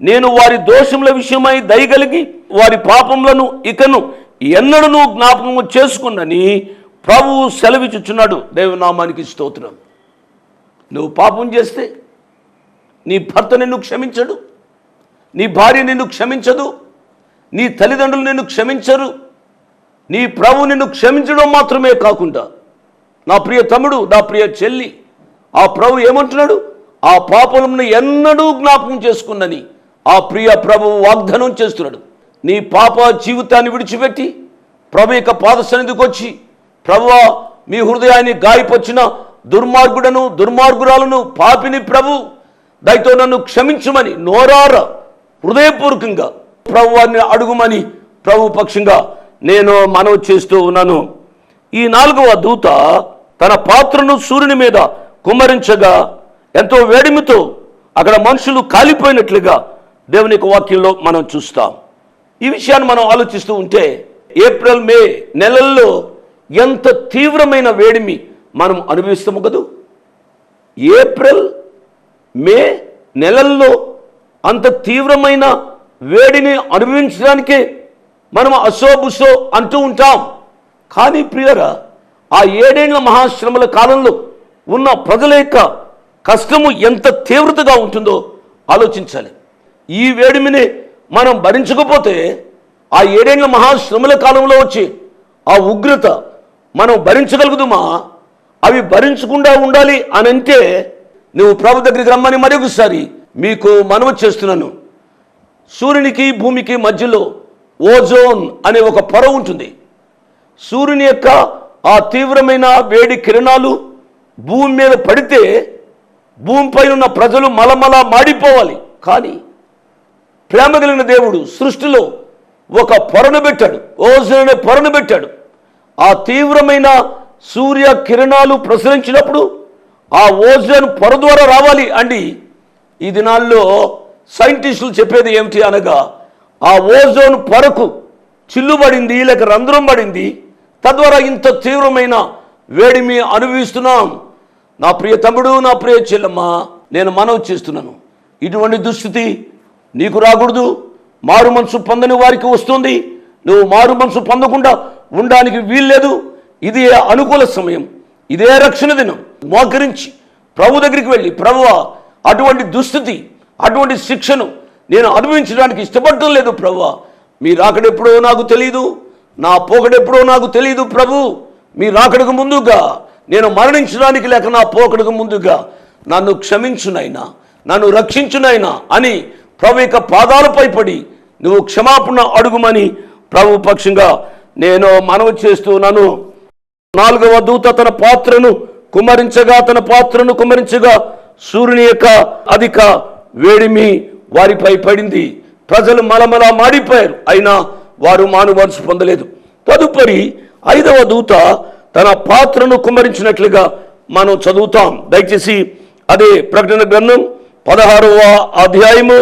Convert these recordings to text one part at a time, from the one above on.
నేను వారి దోషముల విషయమై దయగలిగి వారి పాపములను ఇకను ఎన్నడూ జ్ఞాపకము చేసుకున్నని ప్రభువు సెలవిచ్చుచున్నాడు. దేవనామానికి స్తోత్రం. నువ్వు పాపం చేస్తే నీ భర్త నిన్ను క్షమించడు నీ భార్య నిన్ను క్షమించదు నీ తల్లిదండ్రులు నిన్ను క్షమించరు నీ ప్రభు నిన్ను క్షమించడం మాత్రమే కాకుండా నా ప్రియ తమ్ముడు నా ప్రియ చెల్లి ఆ ప్రభు ఏమంటున్నాడు? ఆ పాపలను ఎన్నడూ జ్ఞాపకం చేసుకున్నని ఆ ప్రియ ప్రభు వాగ్దానం చేస్తున్నాడు. నీ పాప జీవితాన్ని విడిచిపెట్టి ప్రభు యొక్క పాద సన్నిధికి వచ్చి ప్రభువా మీ హృదయాన్ని గాయపరిచిన దుర్మార్గుడను దుర్మార్గురాలను పాపిని ప్రభు దయతో నన్ను క్షమించమని నోరార హృదయపూర్వకంగా ప్రభు వారిని అడుగుమని ప్రభు పక్షంగా నేను మనవి చేస్తూ ఉన్నాను. ఈ నాలుగవ దూత తన పాత్రను సూర్యుని మీద కుమ్మరించగా ఎంతో వేడిమితో అక్కడ మనుషులు కాలిపోయినట్లుగా దేవుని యొక్క వాక్యంలో మనం చూస్తాం. ఈ విషయాన్ని మనం ఆలోచిస్తూ ఉంటే ఏప్రిల్ మే నెలల్లో ఎంత తీవ్రమైన వేడిమి మనం అనుభవిస్తాము కదూ? ఏప్రిల్ మే నెలల్లో అంత తీవ్రమైన వేడిని అనుభవించడానికే మనం అసోబుసో అంటూ ఉంటాం. కానీ ప్రియరా ఆ ఏడేళ్ళ మహాశ్రమల కాలంలో ఉన్న ప్రజల యొక్క కష్టము ఎంత తీవ్రతగా ఉంటుందో ఆలోచించాలి. ఈ వేడిమిని మనం భరించకపోతే ఆ ఏడేళ్ళ మహాశ్రమల కాలంలో వచ్చి ఆ ఉగ్రత మనం భరించగలుగుదుమా? అవి భరించకుండా ఉండాలి అని అంటే నువ్వు ప్రభు దగ్గరికి రమ్మని మరొకసారి మీకు మనవి చేస్తున్నాను. సూర్యునికి భూమికి మధ్యలో ఓజోన్ అనే ఒక పొర ఉంటుంది. సూర్యుని యొక్క ఆ తీవ్రమైన వేడి కిరణాలు భూమి మీద పడితే భూమిపై ఉన్న ప్రజలు మలమల మాడిపోవాలి. కానీ ప్రేమ కలిగిన దేవుడు సృష్టిలో ఒక పొరను పెట్టాడు. ఓజోన్ అనే పొరను పెట్టాడు. ఆ తీవ్రమైన సూర్య కిరణాలు ప్రసరించినప్పుడు ఆ ఓజన్ పొర ద్వారా రావాలి అండి. ఈ దినాల్లో సైంటిస్టులు చెప్పేది ఏమిటి అనగా ఆ ఓజోన్ పొరకు చిల్లుబడింది లేక రంధ్రం పడింది తద్వారా ఇంత తీవ్రమైన వేడిమి అనుభవిస్తున్నాం. నా ప్రియ తమ్ముడు నా ప్రియ చెల్లమ్మ నేను మనవి చేస్తున్నాను. ఇటువంటి దుస్థితి నీకు రాకూడదు. మారు మనసు పొందని వారికి వస్తుంది. నువ్వు మారు మనసు పొందకుండా ఉండడానికి వీల్లేదు. ఇది అనుకూల సమయం. ఇదే రక్షణ దినం. మోకరించి ప్రభు దగ్గరికి వెళ్ళి ప్రభు అటువంటి దుస్థితి అటువంటి శిక్షను నేను అనుభవించడానికి ఇష్టపడటం లేదు ప్రభు. మీ రాకడెప్పుడో నాకు తెలియదు నా పోకడెప్పుడో నాకు తెలియదు ప్రభు. మీ రాకడకు ముందుగా నేను మరణించడానికి లేక నా పోకడకు ముందుగా నన్ను క్షమించునైనా నన్ను రక్షించునైనా అని ప్రభు యొక్క పాదాలపై పడి నువ్వు క్షమాపణ అడుగుమని ప్రభు పక్షంగా నేను మనవి చేస్తున్నాను. నాలుగవ దూత తన పాత్రను కుమరించగా తన పాత్రను కుమరించగా సూర్యుని యొక్క అధిక వేడిమి వారిపై పడింది. ప్రజలు మలమల మాడిపోయారు. అయినా వారు మాను మనసు పొందలేదు. తదుపరి ఐదవ దూత తన పాత్రను కుమరించినట్లుగా మనం చదువుతాం. దయచేసి అదే ప్రకటన గ్రంథం పదహారవ అధ్యాయము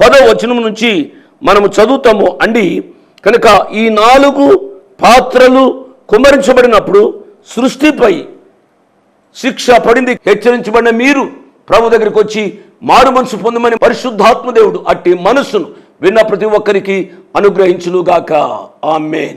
పదో వచనం నుంచి మనము చదువుతాము. అండి కనుక ఈ నాలుగు పాత్రలు కుమరించబడినప్పుడు సృష్టిపై శిక్ష పడింది. హెచ్చరించబడిన మీరు ప్రభు దగ్గరికి వచ్చి మారు మనసు పొందమని పరిశుద్ధాత్మదేవుడు అట్టి మనస్సును విన్న ప్రతి ఒక్కరికి అనుగ్రహించులుగాక ఆమెన్.